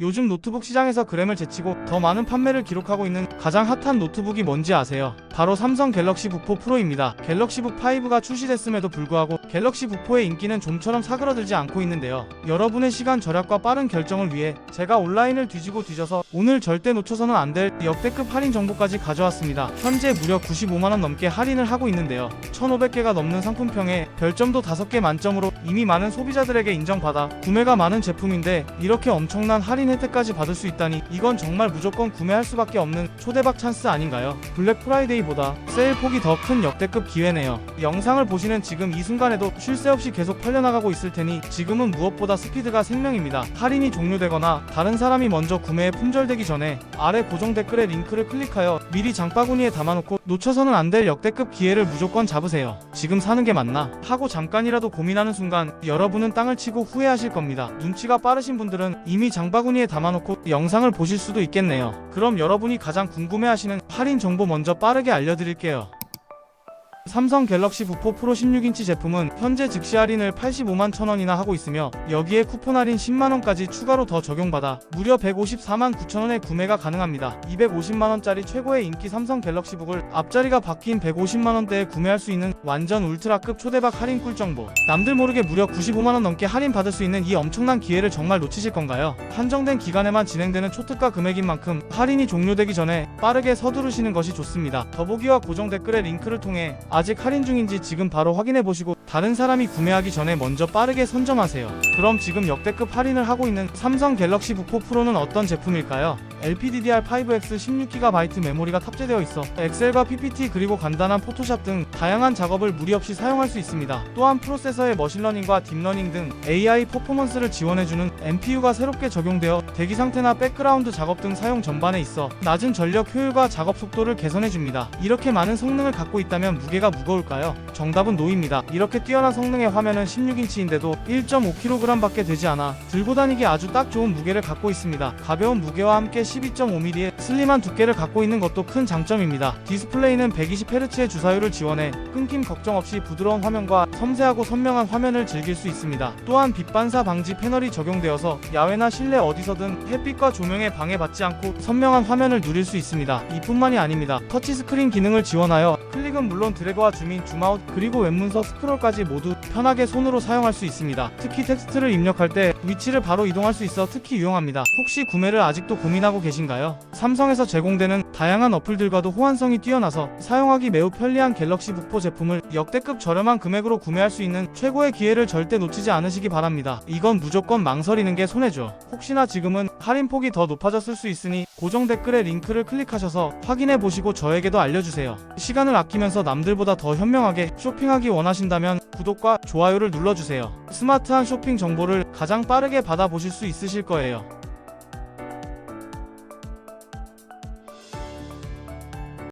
요즘 노트북 시장에서 그램을 제치고 더 많은 판매를 기록하고 있는 가장 핫한 노트북이 뭔지 아세요? 바로 삼성 갤럭시 북4 프로입니다. 갤럭시 북 5가 출시됐음에도 불구하고 갤럭시 북4의 인기는 좀처럼 사그러들지 않고 있는데요. 여러분의 시간 절약과 빠른 결정을 위해 제가 온라인을 뒤지고 뒤져서 오늘 절대 놓쳐서는 안 될 역대급 할인 정보까지 가져왔습니다. 현재 무려 95만원 넘게 할인을 하고 있는데요. 1500개가 넘는 상품평에 별점도 5개 만점으로 이미 많은 소비자들에게 인정받아 구매가 많은 제품인데 이렇게 엄청난 할인 혜택까지 받을 수 있다니 이건 정말 무조건 구매할 수밖에 없는 초대박 찬스 아닌가요? 블랙 프라이데이 보다 세일 폭이 더 큰 역대급 기회네요. 영상을 보시는 지금 이 순간에도 쉴 새 없이 계속 팔려나가고 있을 테니 지금은 무엇보다 스피드가 생명입니다. 할인이 종료되거나 다른 사람이 먼저 구매에 품절되기 전에 아래 고정 댓글에 링크를 클릭하여 미리 장바구니에 담아놓고 놓쳐서는 안 될 역대급 기회를 무조건 잡으세요. 지금 사는 게 맞나? 하고 잠깐이라도 고민하는 순간 여러분은 땅을 치고 후회하실 겁니다. 눈치가 빠르신 분들은 이미 장바구니에 담아놓고 영상을 보실 수도 있겠네요. 그럼 여러분이 가장 궁금해하시는 할인 정보 먼저 빠르게 알려드릴게요. 삼성 갤럭시 북4 프로 16인치 제품은 현재 즉시 할인을 85만 1000원이나 하고 있으며 여기에 쿠폰 할인 10만원까지 추가로 더 적용받아 무려 154만 9천원에 구매가 가능합니다. 250만원짜리 최고의 인기 삼성 갤럭시 북을 앞자리가 바뀐 150만원대에 구매할 수 있는 완전 울트라급 초대박 할인 꿀 정보. 남들 모르게 무려 95만원 넘게 할인 받을 수 있는 이 엄청난 기회를 정말 놓치실 건가요? 한정된 기간에만 진행되는 초특가 금액인 만큼 할인이 종료되기 전에 빠르게 서두르시는 것이 좋습니다. 더보기와 고정 댓글의 링크를 통해 아직 할인 중인지 지금 바로 확인해 보시고 다른 사람이 구매하기 전에 먼저 빠르게 선점하세요. 그럼 지금 역대급 할인을 하고 있는 삼성 갤럭시 북4 프로는 어떤 제품일까요? LPDDR5X 16GB 메모리가 탑재되어 있어 엑셀과 PPT 그리고 간단한 포토샵 등 다양한 작업을 무리 없이 사용할 수 있습니다. 또한 프로세서의 머신러닝과 딥러닝 등 AI 퍼포먼스를 지원해주는 NPU가 새롭게 적용되어 대기 상태나 백그라운드 작업 등 사용 전반에 있어 낮은 전력 효율과 작업 속도를 개선해줍니다. 이렇게 많은 성능을 갖고 있다면 무게가 무거울까요? 정답은 노입니다. 이렇게 뛰어난 성능의 화면은 16인치인데도 1.5kg 밖에 되지 않아 들고 다니기 아주 딱 좋은 무게를 갖고 있습니다. 가벼운 무게와 함께 12.5mm의 슬림한 두께를 갖고 있는 것도 큰 장점입니다. 디스플레이는 120Hz의 주사율을 지원해 끊김 걱정 없이 부드러운 화면과 섬세하고 선명한 화면을 즐길 수 있습니다. 또한 빛 반사 방지 패널이 적용되어서 야외나 실내 어디서든 햇빛과 조명에 방해받지 않고 선명한 화면을 누릴 수 있습니다. 이뿐만이 아닙니다. 터치스크린 기능을 지원하여 클릭 은 물론 드래그와 줌인, 줌아웃, 그리고 웹문서 스크롤까지 모두 편하게 손으로 사용할 수 있습니다. 특히 텍스트를 입력할 때 위치를 바로 이동할 수 있어 특히 유용합니다. 혹시 구매를 아직도 고민하고 계신가요? 삼성에서 제공되는 다양한 어플들과도 호환성이 뛰어나서 사용하기 매우 편리한 갤럭시 북4 제품을 역대급 저렴한 금액으로 구매할 수 있는 최고의 기회를 절대 놓치지 않으시기 바랍니다. 이건 무조건 망설이는 게 손해죠. 혹시나 지금은 할인 폭이 더 높아졌을 수 있으니 고정 댓글에 링크를 클릭하셔서 확인해 보시고 저에게도 알려주세요. 시간을 아끼면서 남들보다 더 현명하게 쇼핑하기 원하신다면 구독과 좋아요를 눌러주세요. 스마트한 쇼핑 정보를 가장 빠르게 받아보실 수 있으실 거예요.